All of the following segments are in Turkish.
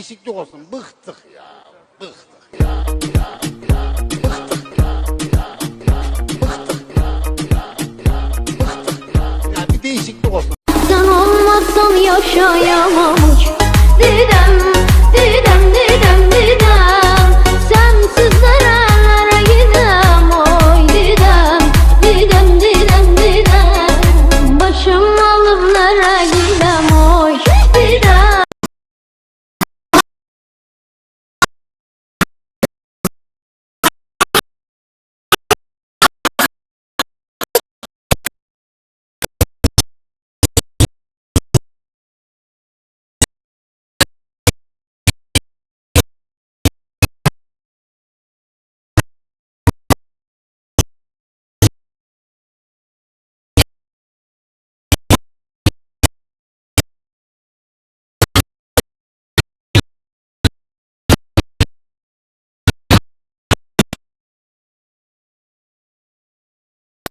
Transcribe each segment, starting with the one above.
değişiklik olsun. Bıktık ya. Bıktık ya. ya, ya. Sen olmazsan yaşayamam Didem,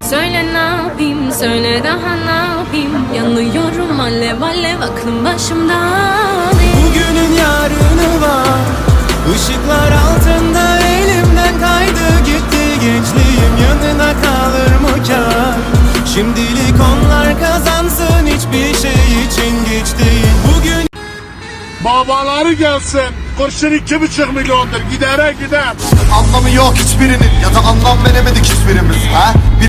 Söyle ne yapayım, söyle daha ne yapayım Yanıyorum alev alev aklım başımda Bugünün yarını var Işıklar altında elimden kaydı gitti Gençliğim yanına kalır mı kar Şimdilik onlar kazansın hiçbir şey için geç değil Bugün Babaları gelsin. Kurşun iki buçuk milyondur. Gidere gider. Anlamı yok hiçbirinin ya da anlam veremedik hiçbirimiz ha? Bir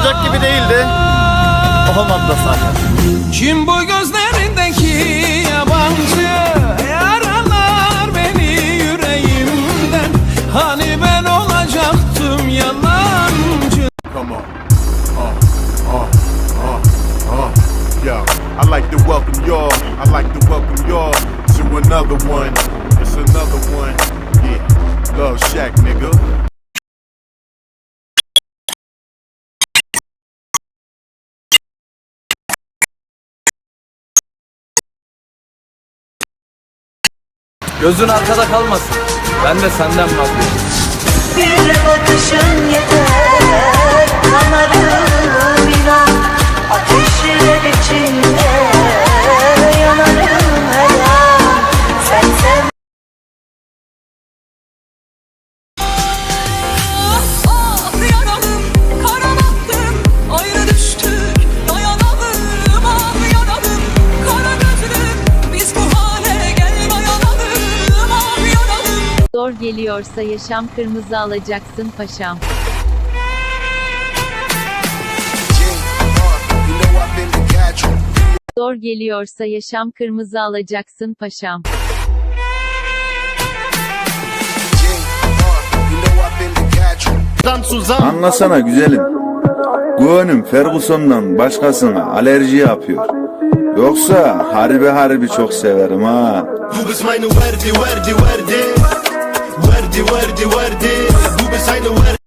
olacak gibi değildi. Olmadı da zaten. Kim bu gözlerindeki yabancı Yaralar beni yüreğimden Hani ben olacaktım yalancı Come on. Uh, uh, uh. Yo, I like to welcome y'all. I like to welcome y'all to another one. It's another one. Gözün arkada kalmasın. Ben de senden vazgeçtim. Bir bakışın yeter Kanarım Zor geliyorsa yaşam kırmızı alacaksın paşam. Zor geliyorsa yaşam kırmızı alacaksın paşam. Anlasana güzelim. Gönlüm Ferguson'dan başkasına alerji yapıyor. Yoksa harbi harbi çok severim ha. Bist meine Verdi, Verdi, Verdi وردي وردي وردي دوب سعيد وردي